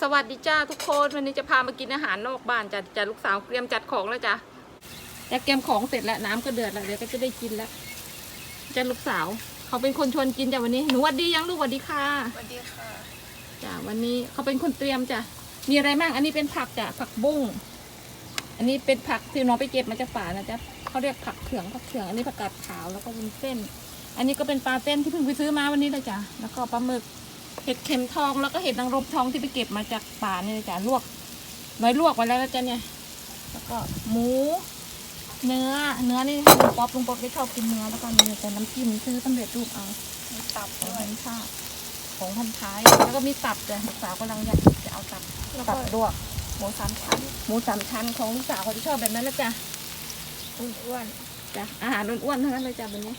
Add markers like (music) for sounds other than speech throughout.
สวัสดีจ้าทุกคนวันนี้จะพามากินอาหารนอกบ้านจ้ะจ้ะลูกสาวเตรียมจัดของแล้วจ้ะจะเตรียมของเสร็จแล้วน้ำก็เดือดแล้วเดี๋ยวก็จะได้กินแล้วจ้ะลูกสาว เขาเป็นคนชวนกินจ้ะวันนี้หนูหวัดดียังลูกหวัดดีค่ะสวัสดีค่ะจ้ะวันนี้เขาเป็นคนเตรียมจ้ะมีอะไรบ้างอันนี้เป็นผักจ้ะผักบุ้งอันนี้เป็นผักที่น้องไปเก็บมาจากป่านะจ๊ะเขาเรียกผักเขืองผักเขืองอันนี้ผักกาดขาวแล้วก็วุ้นเส้น อันนี้ก็เป็นปลาเต้นที่เพิ่งไปซื้อมาวันนี้เลยจ้ะแล้วก็ปลาหมึก เห็ดเข็มทองแล้วก็เห็ดนางรมทองที่ไปเก็บมาจากป่านี่เลยจ้ะลวกไว้ลวกไว้แล้วนะจ้ะเนี่ย แล้วก็หมู เนื้อ เนื้อนี่ลุงป๊อปลุงป๊อปไม่ชอบกินเนื้อแล้วก็มีแต่น้ำจิ้มซื้อสำเร็จรูปเอามีตับของด้วยพันชาติของพันท้าย แล้วก็มีตับจ้ะลูกสาวกำลังอยากจะเอาตับแล้วตัก็บลวกหมูสามชั้น หมูสามชั้นของลูกสาวเขาจะชอบแบบนั้นแหละจ้ะอ้วนจ้ะอาหารอ้วนๆทั้งนั้นเลยจ้ะวันนี้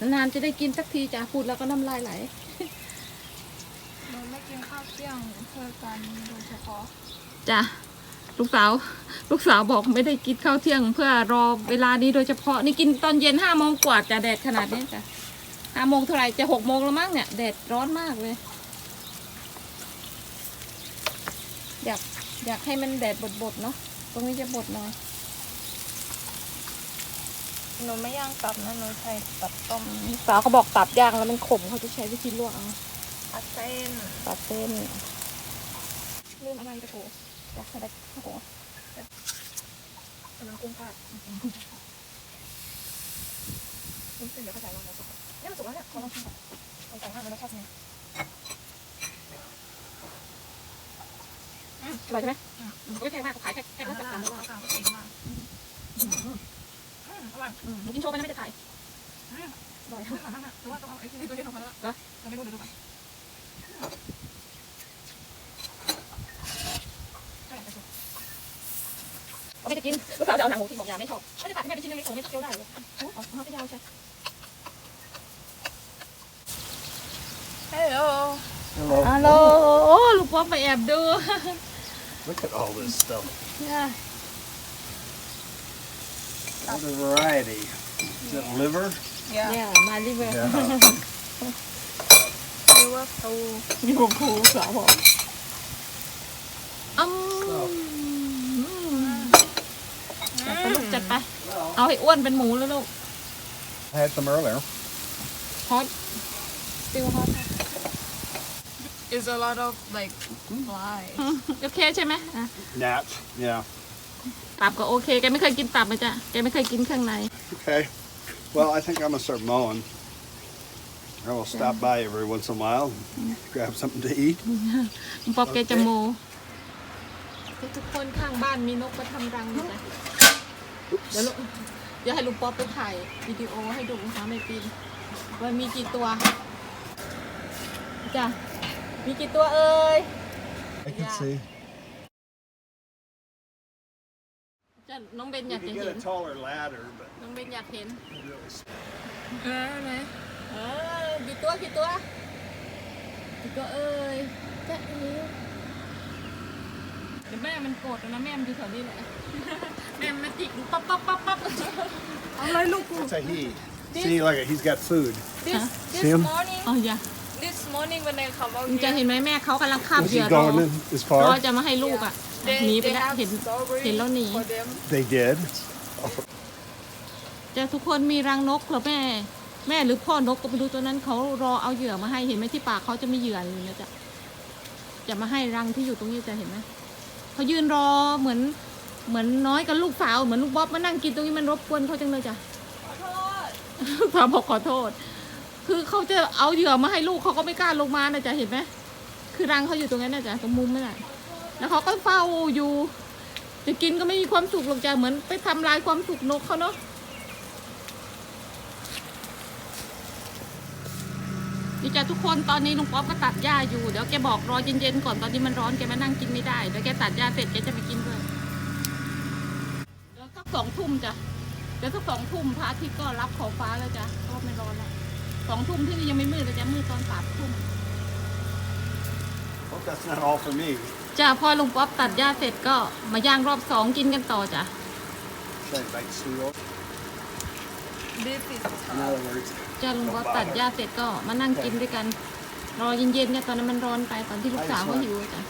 นานๆจะได้กินสักทีจ้ะพูดแล้วก็น้ำลายไหลๆเราไม่กินข้าวเที่ยงเพื่อกันโดยเฉพาะจ้ะลูกสาว ลูกสาวบอกไม่ได้กินข้าวเที่ยง เพื่อรอเวลานี้โดยเฉพาะนี่กินตอนเย็นห้าโมงกว่าจะแดดขนาดนี้จ้ะห้าโมงเท่าไหร่จะหกโมงแล้วมั้งเนี่ยแดดร้อนมากเลย อยากอยากให้มันแดดบดๆเนาะตรงนี้จะบดหน่อย หนูไม่ย่างตับนะหนูใช้ตับต้มลูกสาวเขาบอกตับย่างแล้วมันขมเขาจะใช้วิธีลวกเอาผัดเส้นตัดเส้นลืมอะไรตะโกอยากได้ตะโกกำลังกุ้งผัดกุ้งเส้นเดี๋ยวเขาใส่ลงในสุกนี่มันสุกแล้วเนี่ยเขาลองชิมก่อนเราใส่ห้างแล้วรสชาติไงอร่อยใช่ไหมไม่แพงมากเขาขาย นใช่ไปสุกเขาไม่จะกินลูกสาวจะเอาหนังหมูที่บอกยาไม่ชอบไม่ได้ตัดให้แม่เป็นชิ้นเล็กๆผมไม่ชอบเคี้ยวได้เลยโอ้เอาเอาไปยาวใช่ฮัลโหล Hello. ฮัลโหลโอ้ลูกป๊อปไปแอบดู Look at all this stuff. เนี่ย What a variety. Is it liver? อย่าเนี่ยมาลิเวอร์ Yeah. หรือว่าเขามีผมครูลูกสาวบอกอืมจัดไปลูกจัดไป เอาให้อ้วนเป็นหมูแล้วลูก I had some earlier. ฮอตติวฮอต is a lot of like flies โอเคใช่ไหมอะ Gnats. Yeah. ตับก็โอเค แกไม่เคยกินตับเลยจ้ะ แกไม่เคยกินเครื่องใน Okay. Well, I think I'm gonna start mowing. I will stop by every once in a while, and grab something to eat. ลุงป๊อบแกจะโมทุกคนข้างบ้านมีนกมาทำรังด้วยจ้ะเดี๋ยวลูกเดี๋ยวให้ลุงป๊อบไปถ่ายวิดีโอให้ดูนะคะไม่ปีนว่ามีกี่ตัวจ้ะมีกี่ตัวเอ่ย I can Yeah. see. จ้ะน้องเบนอ You ยากจะ could เห็ get น a taller ladder, but น้องเบนอยากเห็น it really เออไหนเออกี่ตัวกี่ตัวกี่ตัวเอ่ยจ้ะอีเดี๋ยวแม่มันโกรธนะแม่มันอยู่แถวนี้แหละ แม่มันจิกดูปั๊บปั๊บปั๊บปั๊บอะไรลูกกู It's a he. See, like he's got food. this Huh? this See him? morning อ๋ออย่า this morning when I come out มึงจะ here เห็นไหมแม่เขากำลังคาบ Was เหยื่ he อรอ going in this รอ far? จะมาให้ลูกอะ they หนีไป they แล้ว have เห็น strawberry เห็นแล้วหนี for them They did. จะทุกคนมีรังนกเผื่อแม่ แม่หรือพ่อนกก็ไม่รู้ตัวนั้นเขารอเอาเหยื่อมาให้เห็นไหมที่ปากเขาจะมีเหยื่ออยู่นะจ๊ะจะมาให้รังที่อยู่ตรงนี้จะเห็นไหมเขายืนรอเหมือนเหมือนน้อยกับลูกสาวเหมือนลูกบ๊อบมานั่งกินตรงนี้มันรบกวนเขาจังเลยจ้ะขอโทษสาวบอกขอโทษ คือเขาจะเอาเหยื่อมาให้ลูกเขาก็ไม่กล้าลงมานะจ๊ะเห็นไหมคือรังเขาอยู่ตรงนั้นนะจ๊ะตรงมุมนั่นแหละ แล้วเขาก็เฝ้าอยู่ จะกินก็ไม่มีความสุขหรอกจ้ะเหมือนไปทำลายความสุขนกเขาเนาะนี่จ้ะทุกคนตอนนี้ลุงป๊อปก็ตัดหญ้าอยู่เดี๋ยวแกบอกรอเย็นๆก่อนตอนนี้มันร้อนแกมานั่งกินไม่ได้เดี๋ยวแกตัดหญ้าเสร็จแกจะไปกินด้วยเดี๋ยวสักสองทุ่มจ้ะเดี๋ยวสักสองทุ่มพระอาทิตย์ก็รับขอบฟ้าแล้วจ้ะเพราะว่าไม่ร้อนแล้วสองทุ่มที่นี่ยังไม่มืดเลยจ้ะมืดตอนสามทุ่ม Hope that's not all for me. จ้ะพอลุงป๊อปตัดหญ้าเสร็จก็มาย่างรอบสองกินกันต่อจ้ะ Should I invite Sue over? this is In other words, จ้ะลุงป๊อปตัดหญ้าเสร็จก็มานั่งกินด้วยกัน รอเย็นๆเนี่ยตอนนั้นมันร้อนไปตอนที่ลูกสาวก็หิวจ้ะ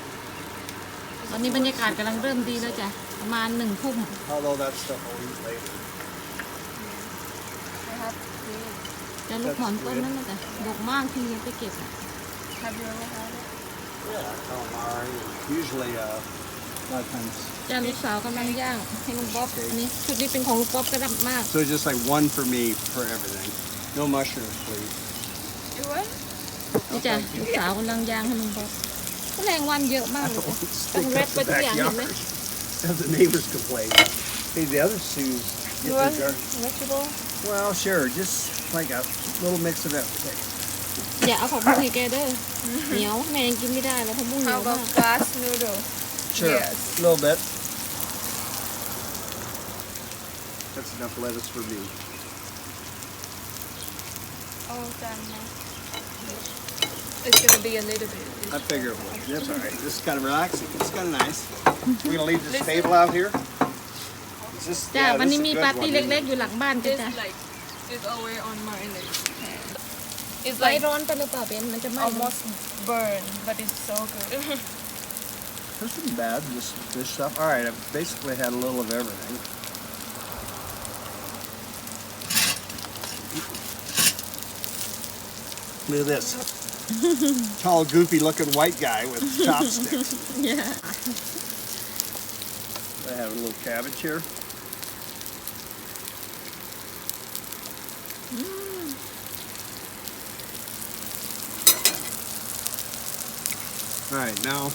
ตอนนี้บรรยากาศกำลังเริ่มดีแล้วจ้ะประมาณหนึ่งทุ่ม Although that stuff I'll eat later. นะครับนี่จะลูกหมอนต้นนั่นแหละจ้ะดกมากที่ยังไปเก็บอะ have you ever had it Yeah, calamari. Usually, uh, a lot of times. จ้ะลูกสาวกำลังย่างให้ลุงบ๊อบอันนี้ชุดนี้เป็นของลุงบ๊อบกระดับมาก So it's just like one for me for everything. No mushrooms, please. you what นี่จ้ะลูกสาวกำลังย่างให้ลุงบ๊อบแรงวันเยอะมากเลย(laughs) จ้ะ Stick ต้องเร็ up ดไป the ทุกอย่างเห็นไหม backyard. Have the neighbors complain. Hey, the other Sue's you get want their gar- vegetable Well, sure, just like a little mix of everything. อย่าเอาผักบุ้งให้แกเด้อเหนียวแม่ยังกินไม่ได้แล้วผักบุ้งเหนี how ยวมา about ก glass noodle Sure, Yes. a little bit. That's enough lettuce for me. oh damn no. it's gonna be a little bit I figure it would. That's all right. This is kind of relaxing. It's kind of nice. We're gonna leave this table out here. Is this? จ้ะ yeah, วัน this นี้ is a มี good ปาร์ตี้ one. เล็กๆอยู่หลังบ้านจ้ะ it's จ้ะ like it's away on my like hand it's ไฟ like ร้อนไปหรือเปล่าเบนมันจะไหม้ almost burn but it's so good (laughs) This isn't bad. This this stuff. All right. I've basically had a little of everything. Look at this. (laughs) Tall, goofy-looking white guy with (laughs) chopsticks. เนี่ย I have a little cabbage here. All right, now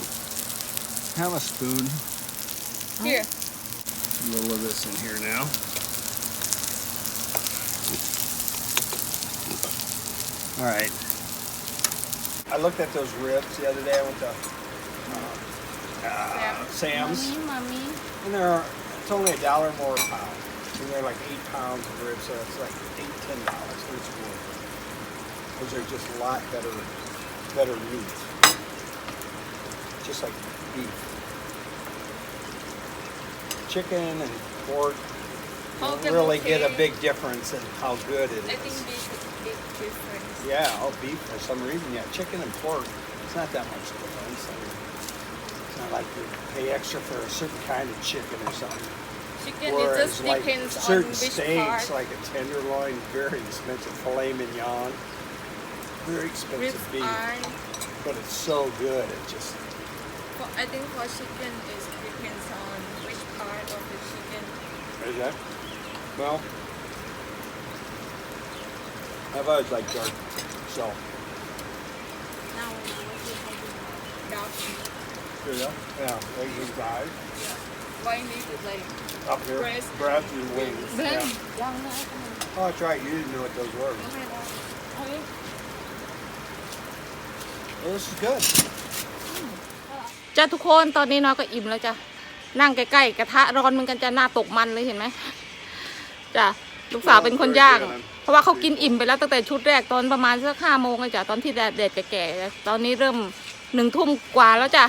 have a spoon. Here. A little of this in here now. All right. I looked at those ribs the other day. I went to uh, Sam's. Mommy, mommy. And they're it's only a dollar more a pound. And they're like eight pounds of ribs, so it's like eight, ten dollars. Those are just a lot better, better meat. Just like beef. Chicken and pork okay, really get a big difference in how good it I think is. beef is a big difference Yeah, oh beef for some reason, yeah. Chicken and pork, it's not that much difference. I mean, it's not like you pay extra for a certain kind of chicken or something. chicken it Whereas just like depends on certain which steaks, part like a tenderloin, very expensive filet mignon, very expensive ribs beef, but it's so good. It just I think for chicken, it depends on which part of the chicken. Okay. that? Well, I've always liked dark, so. Now, we're you think dark? Here go. Yeah, eggs and fries. Yeah. Why need it like up here? Breast, and wings. Yeah. Oh, that's right. You didn't know what those were. Oh okay. well, this is good. จ้าทุกคนตอนนี้น้อยก็อิ่มแล้วจ้ะนั่งใกล้ๆกระทะร้อนเหมือนกันจะหน้าตกมันเลยเห็นไหมจ้ะลูกสาวเป็นคนย่าง เพราะว่าเขากินอิ่มไปแล้วตั้งแต่ชุดแรกตอนประมาณสักห้าโมงเลยจ้ะตอนที่แดดแดดแก่ๆตอนนี้เริ่มหนึ่งทุ่มกว่าแล้วจ้ะ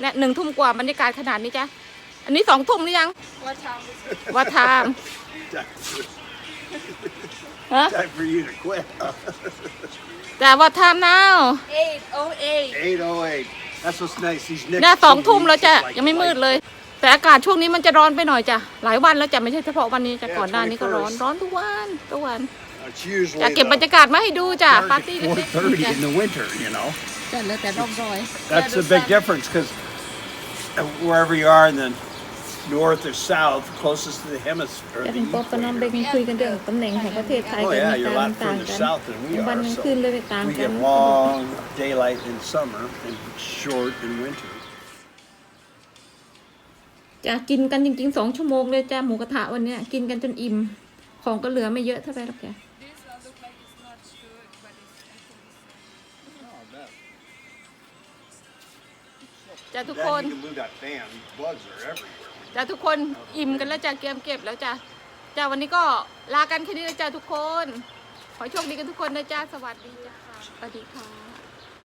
และหนึ่งทุ่มกว่าบรรยากาศขนาดนี้จ้ะอันนี้สองทุ่มหรือยัง what time is it? ว่าไทม์ Time for, ฮะ time for you to quit. จ้ะว่าไทม์ now Eight oh eight. 808. That's what's nice. These next เนี่ยสอง two ทุ่มแล้ว weeks จ้ะ is like ยังไม่มืด light. เลย แต่อากาศช่วงนี้มันจะร้อนไปหน่อยจ้ะหลายวันแล้วจ้ะไม่ใช่เฉพาะวันนี้จ้ะ Yeah, ก่อนหน้านี้ก็ร้อน 21st ร้อนทุกวันทุกวัน It's usually จะเก็บบรร the ยากาศมาให้ดูจ้ะ dark ปา at ร์ตี้เล็กๆ4:30จ้ะ in the winter. You know, จ้ะเหลือแต่ร่องรอย that's the a big sun. difference because wherever you are in the north or south, closest to the hemisphere, จะ the ถึงป๊อปกับน้องเบ equator. นคุยกันเรื่องตำแหน่งของประเทศไทย Oh กับ yeah, อเมริ you're a กา lot ต่าง further กัน south than we วัน are. กลาง So คืนเลยต่าง we กัน get long daylight in summer and short in winter. จะกินกันจริงๆสองชั่วโมงเลยจ้ะหมูกระทะวันเนี้ยกินกันจนอิ่ม ของก็เหลือไม่เยอะเท่าไหร่หรอกจ้ะ This uh, look like it's not good, but it's actually Oh, I bet. จ้ะทุก Then คน you can move that fan. Bugs are everywhere. จ้ะทุกคนอิ่มกันแล้วจ้ะเกมเก็บแล้วจ้ะจ้ะวันนี้ก็ลากันแค่นี้แล้วจ้ะทุกคน ขอให้โชคดีกันทุกคนนะจ้ะสวัสดีจ้ะสวัสดีค่ะ